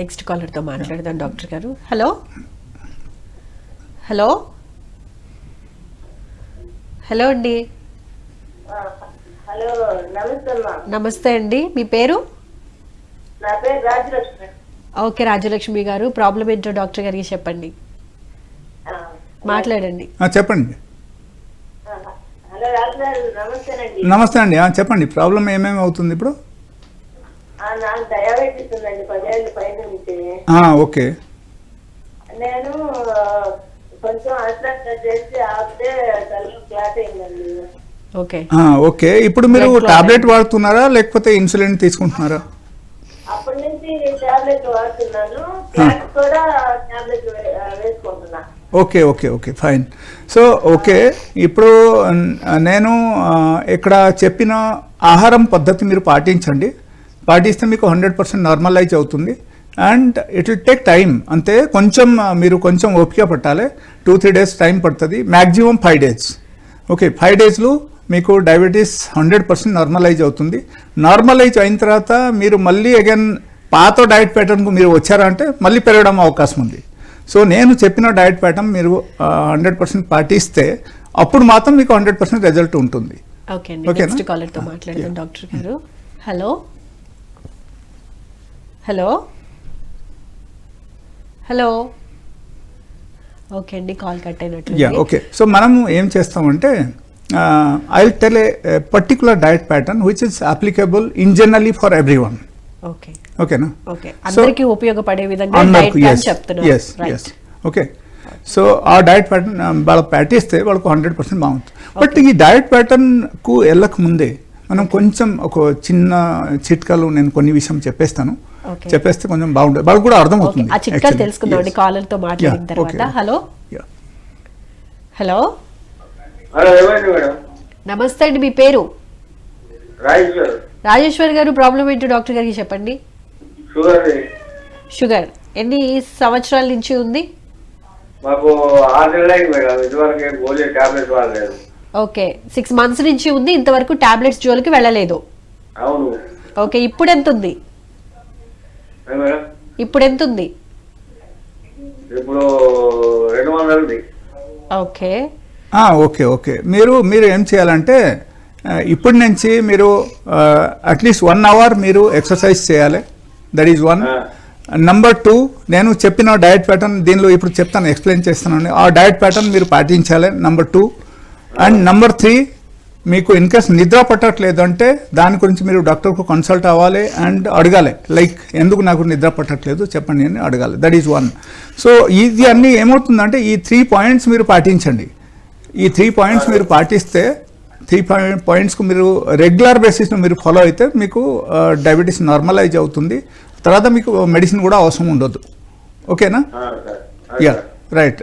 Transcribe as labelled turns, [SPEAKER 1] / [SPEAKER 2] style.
[SPEAKER 1] Next కాలర్తో మాట్లాడదాం doctor గారు. హలో? హలో? హలో అండి.
[SPEAKER 2] హలో నమస్తే
[SPEAKER 1] అండి. మీ పేరు?
[SPEAKER 2] నా పేరు రాజలక్ష్మి.
[SPEAKER 1] ఓకే రాజలక్ష్మి గారు. ప్రాబ్లం ఏంటో డాక్టర్ గారికి చెప్పండి. మాట్లాడండి.
[SPEAKER 3] చెప్పండి. నమస్తే అండి. చెప్పండి. ప్రాబ్లం ఏమేమి అవుతుంది ఇప్పుడు?
[SPEAKER 2] నాకు డయాబెటీస్ ఉందండి పదేళ్ళ పైన నుంచి
[SPEAKER 3] ఆ, ఓకే.
[SPEAKER 2] నేను ఆ, కొంచెం అట్లా చేసి ఆపితే తల్లి క్లాట్ అయిందండి.
[SPEAKER 1] ఓకే.
[SPEAKER 3] ఆ, ఓకే. ఇప్పుడు మీరు టాబ్లెట్ వాడుతున్నారా లేకపోతే ఇన్సులిన్ తీసుకుంటున్నారా?
[SPEAKER 2] అప్పటి నుంచి టాబ్లెట్ వాడుతున్నాను. క్లాట్ కూడా టాబ్లెట్ వేసుకుంటున్నా.
[SPEAKER 3] Okay okay okay fine. So okay. ఇప్పుడు నేను ఇక్కడ చెప్పిన ఆహారం పద్ధతి మీరు పాటించండి. పాటిస్తే మీకు హండ్రెడ్ పర్సెంట్ నార్మలైజ్ అవుతుంది. And it will take time అంతే కొంచెం మీరు కొంచెం ఓపిక పట్టాలి. టూ త్రీ డేస్ టైం పడుతుంది. Maximum five days. Okay five డేస్లో మీకు డయాబెటీస్ హండ్రెడ్ పర్సెంట్ నార్మలైజ్ అవుతుంది. నార్మలైజ్ అయిన తర్వాత మీరు మళ్ళీ అగైన్ పాత డైట్ ప్యాటర్న్కు మీరు వచ్చారంటే మళ్ళీ పెరగడం అవకాశం ఉంది. సో నేను చెప్పిన డైట్ ప్యాటర్న్ మీరు హండ్రెడ్ పర్సెంట్ పాటిస్తే అప్పుడు మాత్రం మీకు హండ్రెడ్ పర్సెంట్ రిజల్ట్ ఉంటుంది.
[SPEAKER 1] ఓకే అండి.
[SPEAKER 3] ఓకేనా?
[SPEAKER 1] నెక్స్ట్ కాలర్తో మాట్లాడదాం డాక్టర్ గారు. హలో. హలో? హలో? ఓకే అండి కాల్ కట్ అయినట్టు
[SPEAKER 3] యా ఓకే. సో మనం ఏం చేస్తామంటే I will tell a particular diet pattern which is applicable in generally for everyone
[SPEAKER 1] okay.
[SPEAKER 3] ఓకేనా
[SPEAKER 1] ఓకే. అందరికీ ఉపయోగపడే విధంగా డైట్ ప్లాన్ చెప్తున్నారు.
[SPEAKER 3] ఓకే సో ఆ డైట్ ప్యాటర్న్ వాళ్ళకి పాటిస్తే వాళ్ళకు హండ్రెడ్ పర్సెంట్ బాగుంటుంది. బట్ ఈ డైట్ ప్యాటర్న్కు వెళ్ళక ముందే మనం కొంచెం ఒక చిన్న చిట్కాలు నేను కొన్ని విషయం చెప్పేస్తాను. చెప్పేస్తే కొంచెం బాగుంటుంది. వాళ్ళకి కూడా
[SPEAKER 1] ఓకే.
[SPEAKER 3] అర్థమవుతుంది
[SPEAKER 1] ఆ చిట్కా తెలుసుకుందాం అండి కాలర్తో మాట్లాడిన తర్వాత. హలో? హలో? నమస్తే అండి మీ పేరు? రాజేశ్వర్. గారు ప్రాబ్లం ఏంటో డాక్టర్ గారికి చెప్పండి.
[SPEAKER 4] షుగర్
[SPEAKER 1] ఎన్ని సంవత్సరాల నుంచి ఉంది?
[SPEAKER 4] మాకు ఆరు నెలలు అయింది మేడం. ఇదివరకు గోళీ టాబ్లెట్ వాడలేదు.
[SPEAKER 1] ఓకే. సిక్స్ మంత్స్ నుంచి ఉంది ఇంతవరకు టాబ్లెట్స్ జోలికి వెళ్ళలేదు.
[SPEAKER 4] అవును.
[SPEAKER 1] ఓకే ఇప్పుడు ఎంత ఉంది ఇప్పుడు ఎంత ఉంది
[SPEAKER 4] ఇప్పుడు రెండు వందలది
[SPEAKER 1] ఓకే.
[SPEAKER 3] Okay okay. మీరు మీరు ఏం చేయాలంటే ఇప్పటి నుంచి మీరు అట్లీస్ట్ వన్ అవర్ మీరు ఎక్సర్సైజ్ చేయాలి. That is one number two నేను చెప్పిన డయట్ ప్యాటర్న్ దీనిలో ఇప్పుడు చెప్తాను ఎక్స్ప్లెయిన్ చేస్తానండి. ఆ డయట్ ప్యాటర్న్ మీరు పాటించాలి number two and number three మీకు ఇన్ కేస్ నిద్ర పట్టట్లేదు అంటే దాని గురించి మీరు డాక్టర్కు కన్సల్ట్ అవ్వాలి అండ్ అడగాలి. లైక్ ఎందుకు నాకు నిద్ర పట్టట్లేదు? చెప్పండి అని అడగాలి. దట్ ఈజ్ వన్ సో ఇది అన్నీ ఏమవుతుందంటే ఈ త్రీ పాయింట్స్ మీరు పాటించండి. ఈ త్రీ పాయింట్స్ మీరు పాటిస్తే త్రీ పాయింట్స్కు మీరు రెగ్యులర్ బేసిస్లో మీరు ఫాలో అయితే మీకు డయాబెటీస్ నార్మలైజ్ అవుతుంది. తర్వాత మీకు మెడిసిన్ కూడా అవసరం ఉండదు. ఓకేనా యా రైట్ రైట్